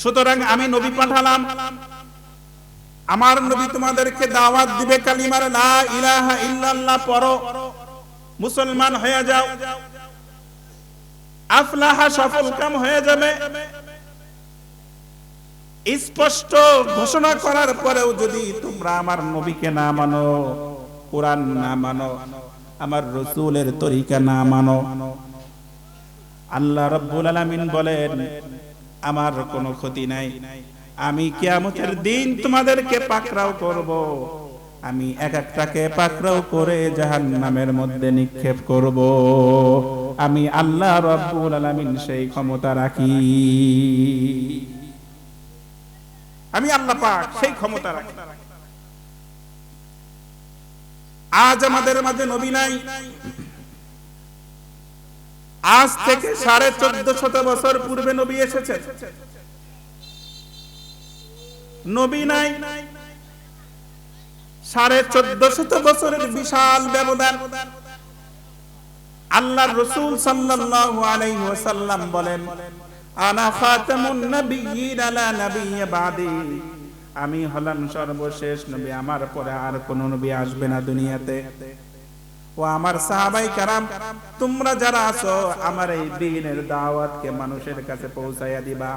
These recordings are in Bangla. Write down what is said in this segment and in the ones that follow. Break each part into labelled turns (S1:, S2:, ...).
S1: সুতরাং আমি নবী পাঠালাম। আমার নবী তোমাদেরকে দাওয়াত দিবে কালিমার লা ইলাহা ইল্লাল্লাহ পড়ো। মুসলমান হয়ে যাও। আফলাহা সফল কাম হয়ে যাবে। স্পষ্ট ঘোষণা করার পরেও যদি তোমরা আমার নবীকে না মানো, কোরআন না মানো, আমার রসুলের তরিকা না মানো, আল্লাহ রব্বুল আলামিন বলেন আমার কোনো ক্ষতি নাই। আমি কিয়ামতের দিন তোমাদেরকে পাকড়াও করব। আমি এক একটাকে পাকড়াও করে জাহান্নামের মধ্যে নিক্ষেপ করব। আমি আল্লাহ রব্বুল আলামিন সেই ক্ষমতা রাখি। আমি আল্লাহ পাক সেই ক্ষমতা রাখি। আজ আমাদের মাঝে নবী নাই। আজ থেকে সাড়ে চোদ্দ শত বছর পূর্বে নবী এসেছে নবী নাই। সাড়ে চোদ্দ শত বছরের বিশাল ব্যবধান। আল্লাহ রসুল সাল্লাল্লাহু আলাইহি ওয়াসাল্লাম বলেন, আনা খাতামুন নাবিয়্যিন আলা নাবিয়্যি বাদি। আমি হলাম সর্বশেষ নবী, আমার পরে আর কোন নবী আসবে না দুনিয়াতে। ও আমার সাহাবাই কারাম, তোমরা যারা আছো, আমার এই দিনের দাওয়াতকে মানুষের কাছে পৌঁছাইয়া দিবা।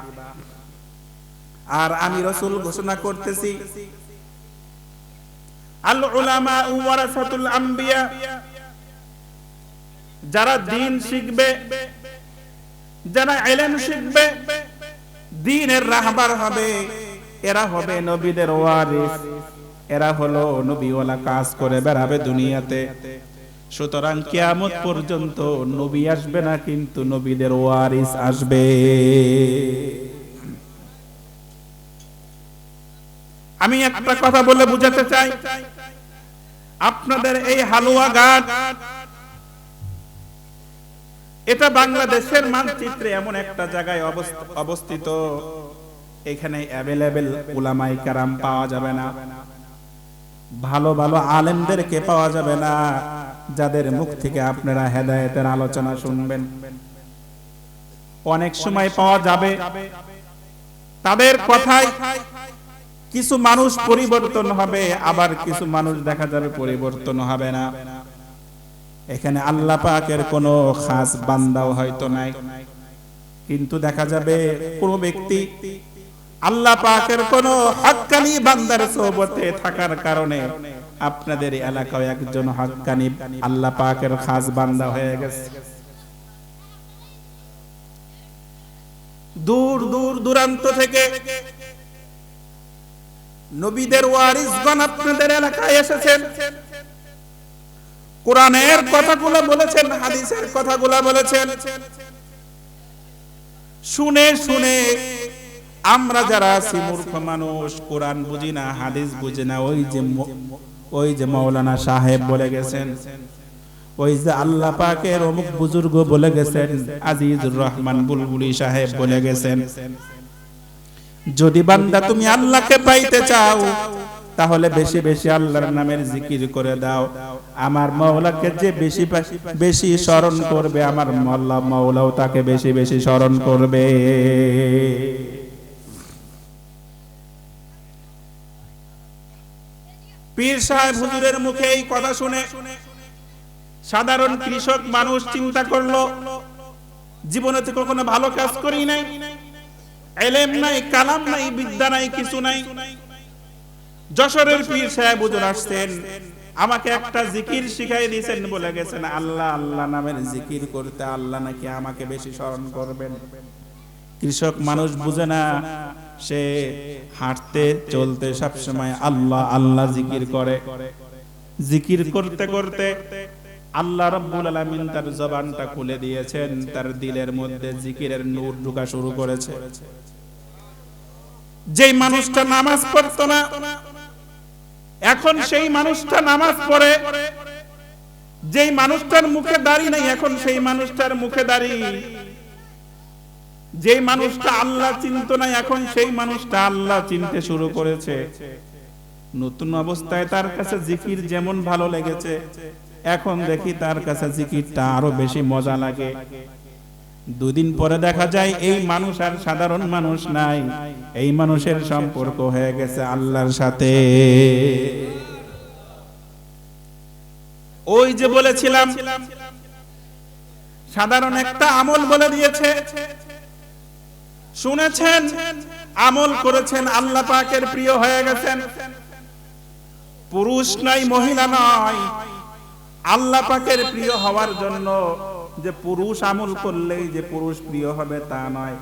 S1: আর আমি রসুল ঘোষণা করতেছি আল উলামা ওয়ারাসাতুল আম্বিয়া, যারা দিন শিখবে, যারা শিখবে, দিনের রাহবার হবে, এরা হবে নবীদের ওয়ারিস। এরা হলো নবীওয়ালা কাজ করে বেড়াবে দুনিয়াতে। সুতরাং কিয়ামত পর্যন্ত নবী আসবে না, কিন্তু নবীদের ওয়ারিস আসবে। আমি একটা কথা বলে বুঝাতে চাই। আপনাদের এই হালুয়া ঘাট এটা বাংলাদেশের মানচিত্রে এমন একটা জায়গায় অবস্থ- অবস্থিত। এখানে অ্যাভেলেবেল উলামাই কারাম পাওয়া যাবে না। ভালো ভালো আলেমদেরকে পাওয়া যাবে না। যাদের মুখ থেকে আপনারা হেদায়েতের আলোচনা শুনবেন। অনেক সময় পাওয়া যাবে তাদের কথায় কিছু মানুষ পরিবর্তন হবে, আবার কিছু মানুষ দেখা যাবে পরিবর্তন হবে না। এখানে আল্লাহ পাকের কোনো খাস বান্দাও হয়তো নাই। কিন্তু দেখা যাবে কোন ব্যক্তি আল্লাহ পাকের কোন হক্কানি বান্দার সোবতে থাকার কারণে আপনাদের এলাকায় একজন হক্কানি আল্লাহ পাকের খাস বান্দা হয়ে গেছে। দূর দূর দূরান্ত থেকে নবীদের ওয়ারিসগণ আপনাদের এলাকায় এসেছেন। কোরআনের কথাগুলো বলেছেন, হাদিসের কথাগুলো বলেছেন। শুনে শুনে আমরা যারা আছি মূর্খ মানুষ, কোরআন বুঝি না, হাদিস বুঝি না, ওই যে ওই যে মৌলানা সাহেব বলে গেছেন, ওই যে আল্লাহ পাকের অমুক বুজুর্গ বলে গেছেন, আজিজুর রহমান বুলবুলি সাহেব বলে গেছেন, যদি বান্দা তুমি আল্লাহকে পাইতে চাও, তাহলে বেশি বেশি আল্লাহর নামের জিকির করে দাও। আমার মাওলাকে যে বেশি বেশি স্মরণ করবে, আমার মাওলা মাওলাও তাকে বেশি বেশি স্মরণ করবে। পীর সাহেব হুজুরের মুখে এই কথা শুনে সাধারণ কৃষক মানুষ চিন্তা করল, জীবনে তো কখনো ভালো কাজ করি নাই, এলেম নাই, কালাম নাই, বিদ্যা নাই, কিছু নাই। যশোরের পীর সাহেব হুজুর আসছেন, আমাকে একটা জিকির শিখাই দিয়েছেন বলে গেছেন, আল্লাহ আল্লাহ নামের জিকির করতে আল্লাহ নাকি আমাকে বেশি স্মরণ করবেন। কৃষক মানুষ বুঝে না সে হাঁটতে, চলতে সব সময় আল্লাহ আল্লাহ জিকির করে। জিকির করতে করতে আল্লাহ রাব্বুল আলামিন তার জবানটা খুলে দিয়েছেন, তার দিলের মধ্যে জিকিরের নূর ঢোকা শুরু করেছে। যেই মানুষটা নামাজ পড়তো না, এখন সেই মানুষটা নামাজ পড়ে। যেই মানুষটার মুখে দাড়ি নাই, এখন সেই মানুষটার মুখে দাড়ি। যেই মানুষটা আল্লাহ চিনত না, এখন সেই মানুষটা আল্লাহ চিনতে শুরু করেছে। নতুন অবস্থায় তার কাছে জিকির যেমন ভালো লেগেছে, এখন দেখি তার কাছে জিকিরটা আরও বেশি মজা লাগে। দুদিন পরে দেখা যায় এই মানুষ আর সাধারণ মানুষ নাই, এই মানুষের সম্পর্ক হয়ে গেছে আল্লাহর সাথে। ওই যে বলেছিলাম, সাধারণ একটা আমল বলে দিয়েছে শুনেছেন, আমল করেছেন, আল্লাহ পাকের প্রিয় হয়ে গেছেন। পুরুষ নাই, মহিলা নয়। আল্লাহ পাকের প্রিয় হওয়ার জন্য যে পুরুষ আমল করলেই যে পুরুষ প্রিয় হবে তা নয়।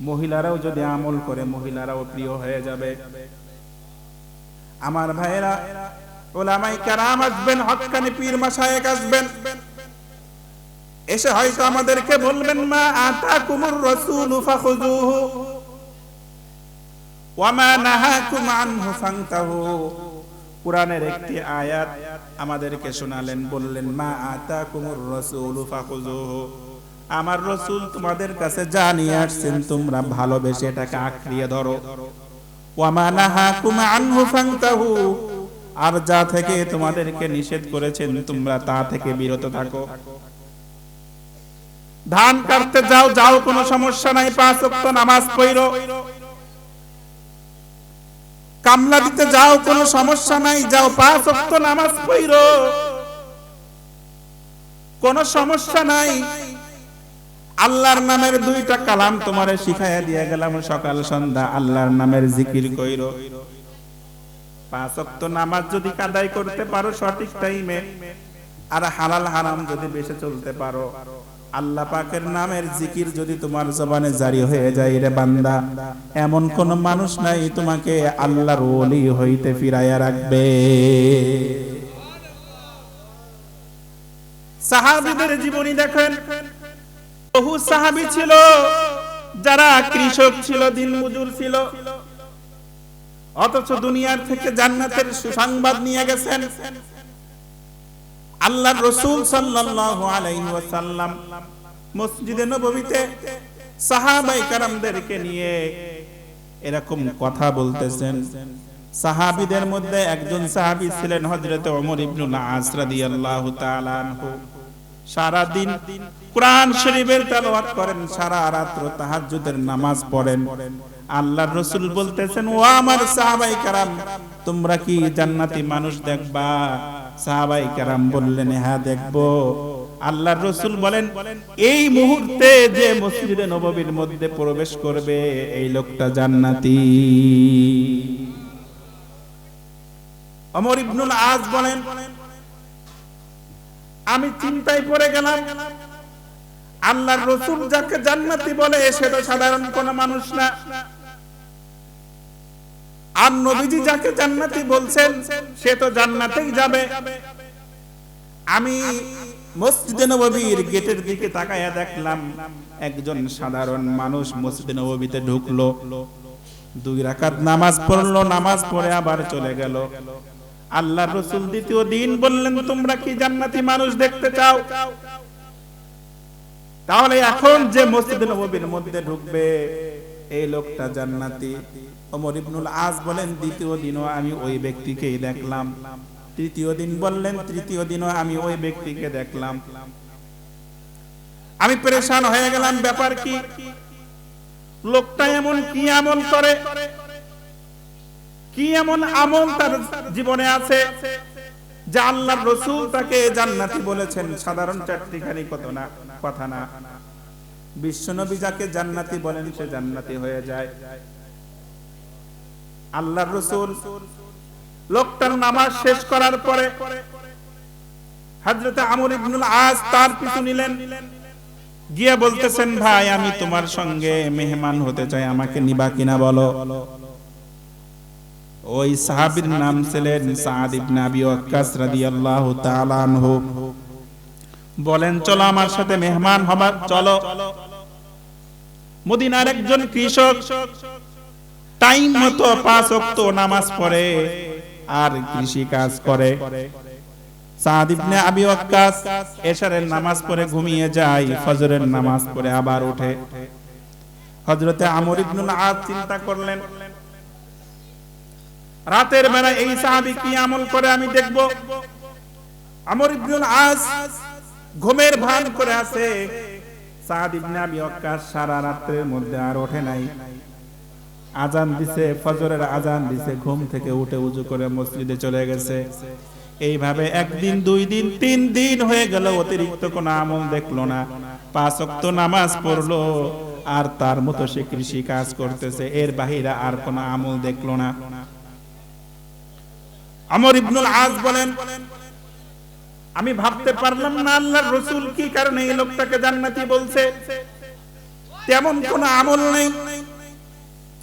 S1: মহিলারাও যদি আমল করে, মহিলারাও প্রিয় হয়ে যাবে। আমার ভাইয়েরা, ওলামাই কারাম আসবেন হক্কানি পীর মাসায়েক আসবেন। এসে হয়তো আমাদেরকে বলবেন, মা আতা কুমুর রসুল একটি আয়াত আমাদেরকে শোনালেন, বললেন, মা আতা কুমুর রসুল আমার রসুল তোমাদের কাছে যা নিয়ে আসছেন, তোমরা ভালোবেসে এটাকে আঁকড়িয়ে ধরো। ওয়ামা আর যা থেকে তোমাদেরকে নিষেধ করেছেন, তোমরা তা থেকে বিরত থাকো। ধান কাটতে যাও যাও, কোনো সমস্যা নাই, পাঁচ ওয়াক্ত নামাজ পড়ো। কামলা দিতে যাও, কোনো সমস্যা নাই, যাও, পাঁচ ওয়াক্ত নামাজ পড়ো। কোনো সমস্যা নাই। আল্লাহর নামের দুইটা কালাম তোমারে শিখাইয়া দিয়ে গেলাম, সকাল, সন্ধ্যা, আল্লাহর নামের জিকির কইরো। পাঁচ ওয়াক্ত নামাজ যদি কাদাই করতে পারো সঠিক টাইমে আর হালাল হারাম যদি বেঁচে চলতে পারো। আল্লাহ পাকের নামের জিকির যদি তোমার জবানে জারি হয়ে যায় রে বান্দা, এমন কোন মানুষ নাই তোমাকে আল্লাহর ওলি হইতে ফিরাইয়া রাখবে। সাহাবীদের জীবনী দেখেন, বহু সাহাবী ছিল, যারা কৃষক ছিল দিনমজুর ছিল, অথচ দুনিয়ার থেকে জান্নাতের সুসংবাদ নিয়ে গেছেন। আল্লাহ রসুল সাল্লাল্লাহু আলাইহি ওয়াসাল্লাম মসজিদে নববীতে সাহাবাই কারামদেরকে নিয়ে এরকম কথা বলতেছেন। সাহাবীদের মধ্যে একজন সাহাবী ছিলেন হযরত ওমর ইবনুল আস রাদিয়াল্লাহু তাআলা আনহু। সারা দিন কোরআন শরীফের তেলাওয়াত করেন, সারা রাত্র তাহাজ্জুদের নামাজ পড়েন। আল্লাহর রাসূল বলতেছেন, ও আমার সাহাবাই কারাম, তোমরা কি জান্নাতি মানুষ দেখবা? সাহাবাই কারাম বললেন হ্যাঁ দেখব। আল্লাহর রসুল বলেন, এই মুহূর্তে যে মসজিদে নববীর মধ্যে প্রবেশ করবে, এই লোকটা জান্নাতি। অমর ইবনুল আজ বলেন, আমি চিন্তায় পড়ে গেলাম। আল্লাহর রসুল যাকে জান্নাতি বলে, সে তো সাধারণ কোন মানুষ না। আর নবীজি যাকে জান্নাতি বলছেন, সে তো জান্নাতেই যাবে। আমি মসজিদে নববীর গেটের দিকে তাকায়া দেখলাম, একজন সাধারণ মানুষ মসজিদে নববীতে ঢুকলো। দুই রাকাত নামাজ পড়ল, নামাজ পড়ে আবার চলে গেল। আল্লাহ রসুল দ্বিতীয় দিন বললেন, তোমরা কি জান্নাতি মানুষ দেখতে চাও? তাহলে এখন যে মসজিদে নববীর মধ্যে ঢুকবে, এই লোকটা জান্নাতি। ওমর ইবনুল আজ বলেন, দ্বিতীয় দিনও আমি ওই ব্যক্তিকেই দেখলাম। তৃতীয় দিন বললেন, তৃতীয় দিনও আমি ওই ব্যক্তিকে দেখলাম। আমি পরেশান হয়ে গেলাম, ব্যাপার কি? লোকটা এমন কি আমল করে? কি এমন আমল তার জীবনে আছে যে আল্লাহ রসুল তাকে জান্নাতি বলেছেন? সাধারণ চারটিখানি কত না? কথা না। বিশ্বনবী যাকে জান্নাতি বলেন, সে জান্নাতি হয়ে যায়। আল্লাহ রসুল। লোকটার নামাজ শেষ করার পরে আমর ইবনুল তার পিছু নিলেন। বলতেছেন, ভাই, আমি তোমার সঙ্গে মেহমান হতে চাই, আমাকে নিবা কিনা বলো? ওই সাহাবীর নাম ছিলেন সাদ ইবনে আবি ওয়াক্কাস রাদিয়াল্লাহু তাআলা আনহু। বলেন, চলো আমার সাথে মেহমান হবার, চলো। মদিনার একজন কৃষক টাইম মতো পাঁচ ওয়াক্ত নামাজ পড়ে আর কৃষি কাজ করে নামাজ ঘুমিয়ে যায়, ফজরের নামাজ আবার আমর চিন্তা করলেন, রাতের বেলা এই কি আমল করে আমি দেখব? আমর ঘুমের ভান করে আছে। সারা রাত্রের মধ্যে আর ওঠে নাই। আজান দিছে, ফজরের আজান দিছে, ঘুম থেকে উঠে উজু করে মসজিদে চলে গেছে। এইভাবে একদিন, দুই দিন, তিন দিন হয়ে গেল, অতিরিক্ত কোনো আমল দেখল না। পাঁচ ওয়াক্ত নামাজ পড়ল, আর তার মতো সে কৃষি কাজ করতেছে, এর বাহিরে আর কোনো আমল দেখল না। আমর ইবনুল আজ বলেন, আমি ভাবতে পারলাম না আল্লাহর রসুল কি কারণে এই লোকটাকে জান্নাতি বলছে। তেমন কোন আমল নেই।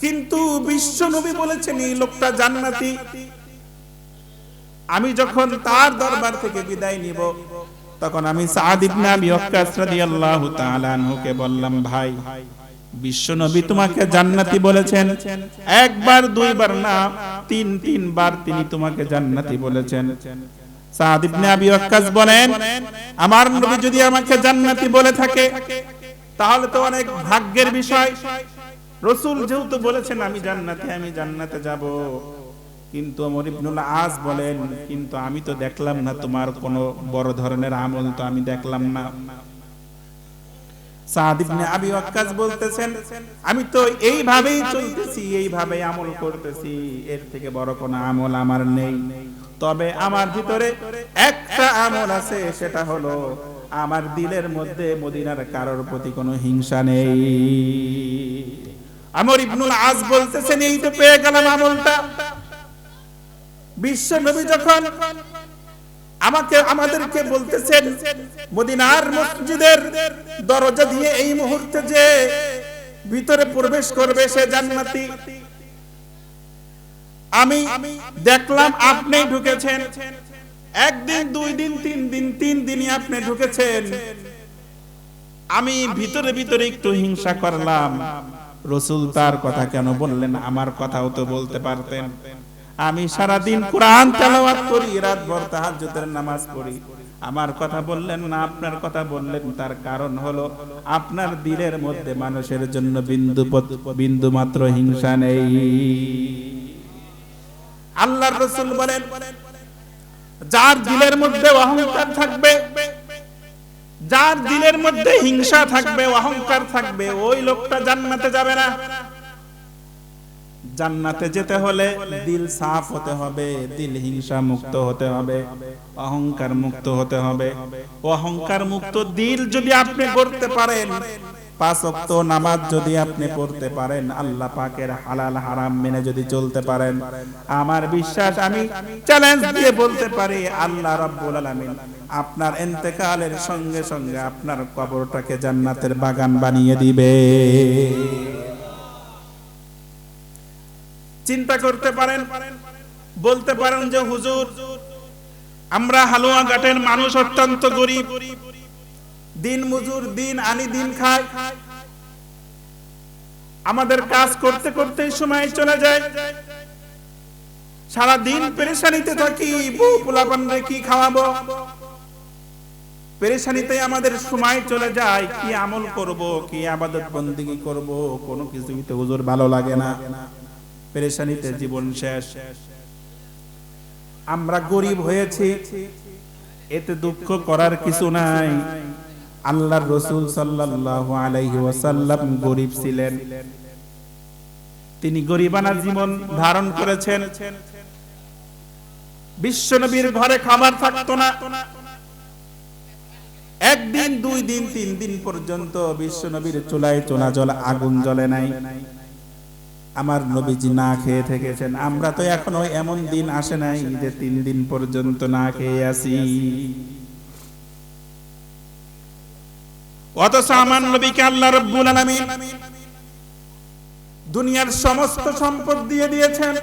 S1: কিন্তু বিশ্ব নবী বলেছেন, এই লোকটা জান্নাতি। আমি যখন তার দরবার থেকে বিদায় নিব, তখন আমি সাদ ইবনে আবি ওয়াক্কাস রাদিয়াল্লাহু তাআলা আনহুকে বললাম, ভাই, বিশ্ব নবী তোমাকে জান্নাতি বলেছেন। একবার, দুইবার না, তিন, তিনবার তিনি তোমাকে জান্নাতি বলেছেন। সাদ ইবনে আবি ওয়াক্কাস বলেন, আমার নবী যদি আমাকে জান্নাতি বলে থাকে, তাহলে তো অনেক ভাগ্যের বিষয়। রসুল যেহেতু বলেছেন আমি জান্নাতে আমি জান্নাতে যাব। কিন্তু আমর ইবনুল আজ বলেন কিন্তু আমি তো দেখলাম না তোমার কোনো বড় ধরনের আমল তো আমি দেখলাম না। সাদ ইবনে আবি ওয়াক্কাস বলতেছেন আমি তো এইভাবেই চলতেছি এইভাবেই আমল করতেছি। এর থেকে বড় কোনো আমল আমার নেই। তবে আমার ভিতরে একটা আমল আছে সেটা হলো আমার দিলের মধ্যে মদিনার কারোর প্রতি কোনো হিংসা নেই। আমর ইবনুল আজ বলতেছেন, এই তো পেয়ে গেলাম আমলটা। বিশ্ব নবী যখন আমাকে, আমাদেরকে বলতেছেন, মদিনার মসজিদের দরজা দিয়ে এই মুহূর্তে যে ভিতরে প্রবেশ করবে সে জান্নাতি। আমি দেখলাম আপনি ঢুকেছেন। একদিন, দুই দিন, তিন দিন, তিন দিনই আপনি ঢুকেছেন। আমি ভিতরে ভিতরে একটু হিংসা করলাম। রসুল তার কথা কেন বললেন? আমার কথাও তো বলতে পারতেন। আমি সারা দিন কোরআন তেলাওয়াত করি রাত ভর তাহাজ্জুদের নামাজ পড়ি। আমার কথা বললেন না আপনার কথা বললেন তার কারণ হলো আপনার দিলের মধ্যে মানুষের জন্য বিন্দু বিন্দু মাত্র হিংসা নেই। আল্লাহর রসুল বলেন যার দিলের মধ্যে অহংকার থাকবে যার দিলের মধ্যে হিংসা থাকবে, অহংকার থাকবে, ওই লোকটা জান্নাতে যাবে না। জান্নাতে যেতে হলে দিল সাফ হতে হবে, দিল হিংসা মুক্ত হতে হবে, অহংকার মুক্ত হতে হবে। অহংকার মুক্ত দিল যদি আপনি করতে পারেন, পাঁচ ওয়াক্ত নামাজ যদি আপনি পড়তে পারেন, আল্লাহ পাকের হালাল হারাম মেনে যদি চলতে পারেন। আমার বিশ্বাস, আমি চ্যালেঞ্জ দিয়ে বলতে পারি, আল্লাহ রাব্বুল আলামিন আপনার ইন্তেকালের সঙ্গে সঙ্গে আপনার কবরটাকে জান্নাতের বাগান বানিয়ে দিবে। চিন্তা করতে পারেন, বলতে পারেন যে, হুজুর, আমরা হালুয়া ঘাটের মানুষ অত্যন্ত গরিব। দিন মজুর, দিন আনি, দিন খায় আমাদের কাজ করতে করতে সময় চলে যায়। সারা দিন পেরেশানিতে থাকি, বউ পোলাপান কি খাওয়াবো? পেরেশানিতে আমাদের সময় চলে যায়, কি আমল করব, কি আবাদত বন্দিগি করব, কোনো কিছুই তো হুজুর ভালো লাগে না। পেরেশানিতে জীবন শেষ। আমরা গরিব হয়েছি, এতে দুঃখ করার কিছু নাই। আল্লাহর রসুল সাল্লাল্লাহু আলাইহি ওয়াসাল্লাম গরিব ছিলেন। তিনি গরিবানা জীবন ধারণ করেছেন। বিশ্বনবীর ঘরে খাবার থাকতো না। একদিন, দুই দিন, তিন দিন পর্যন্ত বিশ্বনবীর চুলায় চোনা জল আগুন জ্বলে নাই। আমার নবীজি না খেয়ে থেকেছেন। আমরা তো এখনও এমন দিন আসে নাই যে তিন দিন পর্যন্ত না খেয়ে আসি অথচ আমার নবীকে আল্লাহ রব্বুল আলামিন দুনিয়ার সমস্ত সম্পদ দিয়ে দিয়েছেন।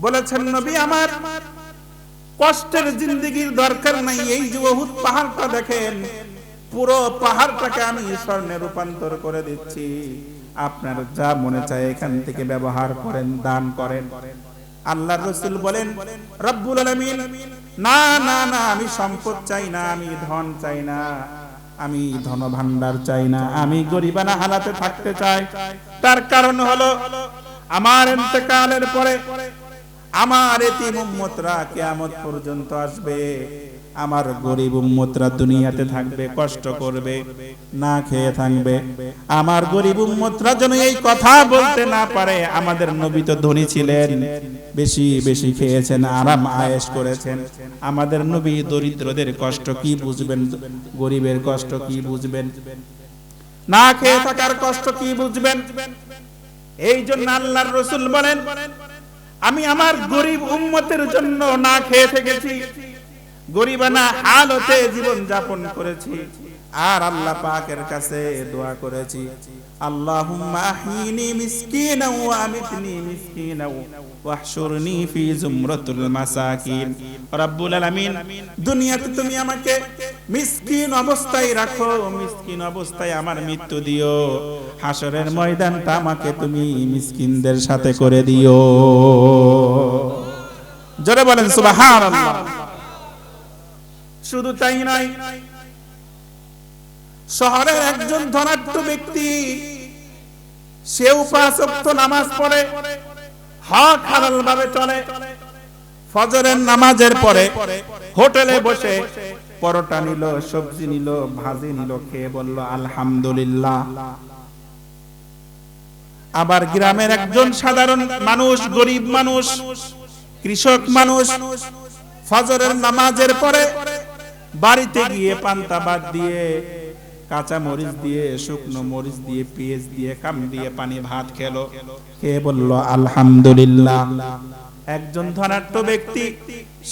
S1: বলেছেন, নবী আমার কষ্টের জিন্দগির দরকার নাই, এই যে বহুত পাহাড়টা দেখেন, পুরো পাহাড়টাকে আমি স্বর্ণে রূপান্তর করে দিচ্ছি। আপনার যা মনে চায় এখান থেকে ব্যবহার করেন, দান করেন। আল্লাহ রসুল বলেন, রব্বুল আলামিন, না না না, আমি সম্পদ চাই না, আমি ধন চাই না, আমি ধন ভান্ডার চাই না, আমি গরিবানা হালাতে থাকতে চাই। তার কারণ হলো, আমার ইন্তেকালের পরে আমার এতিম উম্মতরা কিয়ামত পর্যন্ত আসবে। আমার গরিব উম্মতরা দুনিয়াতে থাকবে, কষ্ট করবে, না খেয়ে থাকবে। আমার গরিব উম্মতরা যেন এই কথা বলতে না পারে, আমাদের নবী তো ধনী ছিলেন, বেশি বেশি খেয়েছেন, আরাম, আয়েশ করেছেন। আমাদের নবী দরিদ্রদের কষ্ট কি বুঝবেন? গরিবের কষ্ট কি বুঝবেন? না খেয়ে থাকার কষ্ট কি বুঝবেন? এই জন্য আল্লাহর রসুল বলেন আমি আমার গরিব উম্মতের জন্য না খেয়ে থেকেছি। গরিবানা হালতে জীবন যাপন করেছি। আর আল্লাহ পাকের কাছে দোয়া করেছি। আমাকে হাসরের ময়দানটা আমাকে তুমি মিসকিনদের সাথে করে দিও। জোরে বলেন শুধু তাই নয় শহরের একজন ধনাঢ্য ব্যক্তি সেও পাঁচ ওয়াক্ত নামাজ পড়ে, হক হালাল ভাবে চলে। ফজরের নামাজের পরে হোটেলে বসে পরোটা নিল, সবজি নিল, ভাজি নিল, খেয়ে বলল, আলহামদুলিল্লাহ। আবার গ্রামের একজন সাধারণ মানুষ, গরিব মানুষ, কৃষক মানুষ, ফজরের নামাজের পরে বাড়িতে গিয়ে পান্তা ভাত দিয়ে কাঁচা মরিচ দিয়ে, শুকনো মরিচ দিয়ে, পেঁয়াজ দিয়ে, কাম দিয়ে পানি, ভাত খেলো। কে বলল, আলহামদুলিল্লাহ। একজন ধনাঢ্য ব্যক্তি,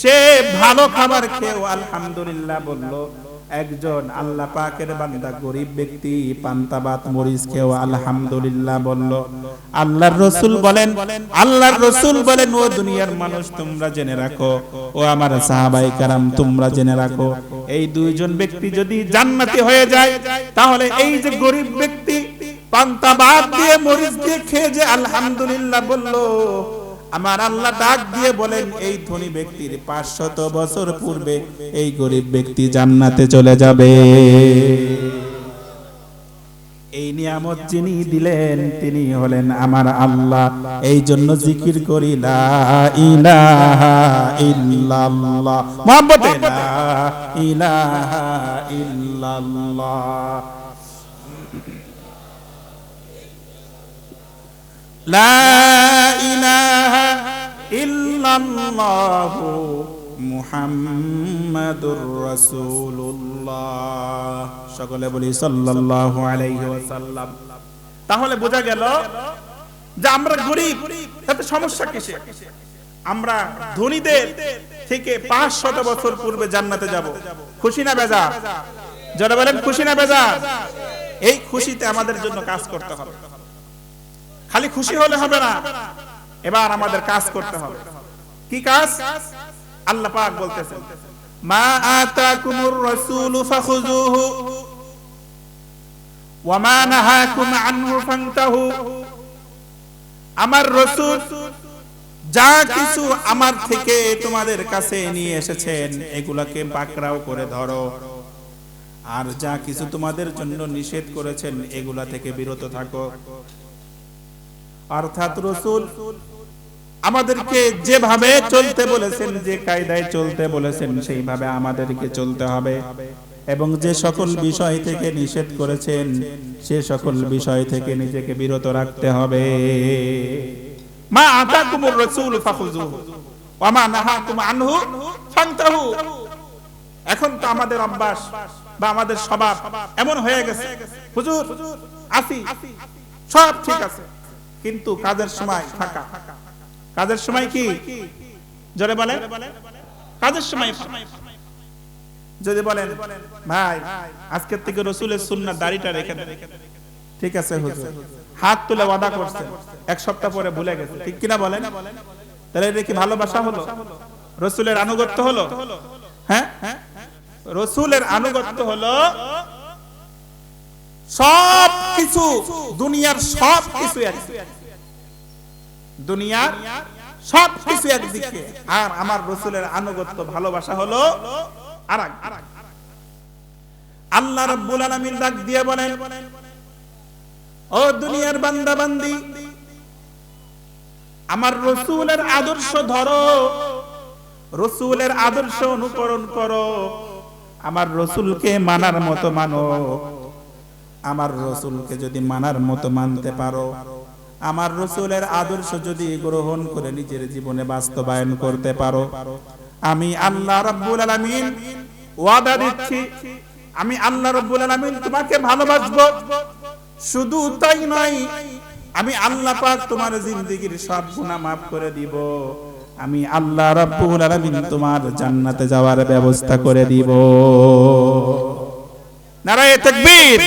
S1: সে ভালো খাবার খেয়েও আলহামদুলিল্লাহ, বলল। একজন আল্লাহ পাকের বান্দা গরিব ব্যক্তি পান্তা ভাত মরিচ খেয়েও আলহামদুলিল্লাহ বলল, আল্লাহর রসুল বলেন, আল্লাহর রসুল বলেন, ও দুনিয়ার মানুষ তোমরা জেনে রাখো, ও আমার সাহাবাই কারাম তোমরা জেনে রাখো, এই দুইজন ব্যক্তি যদি জান্নাতি হয়ে যায়, তাহলে এই যে গরিব ব্যক্তি পান্তা ভাত দিয়ে, মরিচ দিয়ে খেয়ে যে আলহামদুলিল্লাহ বলল আমার আল্লাহ ডাক দিয়ে বলেন, এই ধনী ব্যক্তির পাঁচশত বছর পূর্বে এই গরিব ব্যক্তি জান্নাতে চলে যাবে। এই নিয়ামত যিনি দিলেন, তিনি হলেন আমার আল্লাহ। এই জন্য জিকির করি, লা ইলাহা ইল্লাল্লাহ। মুহাম্মদে ইলাহা ইল্লাল্লাহ। লা মুহাম্মাদুর সকলে বলি সাল্লাল্লাহু তাহলে বোঝা গেল যে আমরা গরিব, তাতে সমস্যা কিসে আমরা ধনীদের থেকে পাঁচ শত বছর পূর্বে জান্নাতে যাব। খুশি না বেজা? যারা বলেন, খুশি না বেজা? এই খুশিতে আমাদের জন্য কাজ করতে হবে। খালি খুশি হলে হবে না। এবার আমাদের কাজ করতে হবে। কি কাজ? আল্লাহ পাক বলতেছেন, মা আতাকুমুর রাসূল ফাখুযুহু ওয়া মা নাহাকুম আনহু ফান্তাহু। আমার রাসূল যা কিছু আমার থেকে তোমাদের কাছে নিয়ে এসেছেন, এগুলাকে পাকড়াও করে ধরো। আর যা কিছু তোমাদের জন্য নিষেধ করেছেন, এগুলা থেকে বিরত থাকো। অর্থাৎ রসুল আমাদেরকে যেভাবে চলতে বলেছেন যে কায়দায় চলতে বলেছেন সেইভাবে আমাদেরকে চলতে হবে। এবং যে সকল বিষয় থেকে নিষেধ করেছেন সে সকল বিষয় থেকে নিজেকে বিরত রাখতে হবে। মা আতাকুমুর রাসূল ফাখুযুহু। ওয়া মা নাহাকুম আনহু ফান্তাহু এখন তো আমাদের অভ্যাস বা আমাদের স্বভাব এমন হয়ে গেছে। হুজুর আসি। সব ঠিক আছে। কিন্তু কাজের সময় ফাঁকা। কাজের সময় কি? জোরে বলেন। কাজের সময় যদি বলেন, ভাই, আজকের থেকে রসুলের সুন্নাহ দাড়িটা রেখে ঠিক আছে হাত তুলে ওয়াদা করছে এক সপ্তাহ পরে ভুলে গেছে। ঠিক কিনা বলেন? তাহলে এটা কি ভালোবাসা হলো? রসুলের আনুগত্য হলো? হ্যাঁ? রসুলের আনুগত্য হলো সব কিছু দুনিয়ার সব কিছু একদিকে দুনিয়ার সব কিছু একদিকে। আর আমার রসুলের আনুগত্য, ভালোবাসা হলো আর আল্লাহ রব্বুল আলামিন ডাক দিয়ে বলেন, ও দুনিয়ার বান্দা বান্দি আমার রসুলের আদর্শ ধরো, রসুলের আদর্শ অনুকরণ করো, আমার রসুলকে মানার মতো মানো। আমার রসুলকে যদি মানার মতো মানতে পারো আমার রসুলের আদর্শ যদি গ্রহণ করে নিজের জীবনে বাস্তবায়ন করতে পারো। আমি আল্লাহ রাব্বুল আলামিন ওয়াদা দিচ্ছি, আমি আল্লাহ রাব্বুল আলামিন তোমাকে ভালোবাসবো। শুধু তাই নয়, আমি আল্লাহ পাক তোমার জিন্দেগীর সব গুনাহ মাফ করে দিব। আমি আল্লাহ রাব্বুল আলামিন তোমার জান্নাতে যাওয়ার ব্যবস্থা করে দিব। নারায়ে তাকবীর।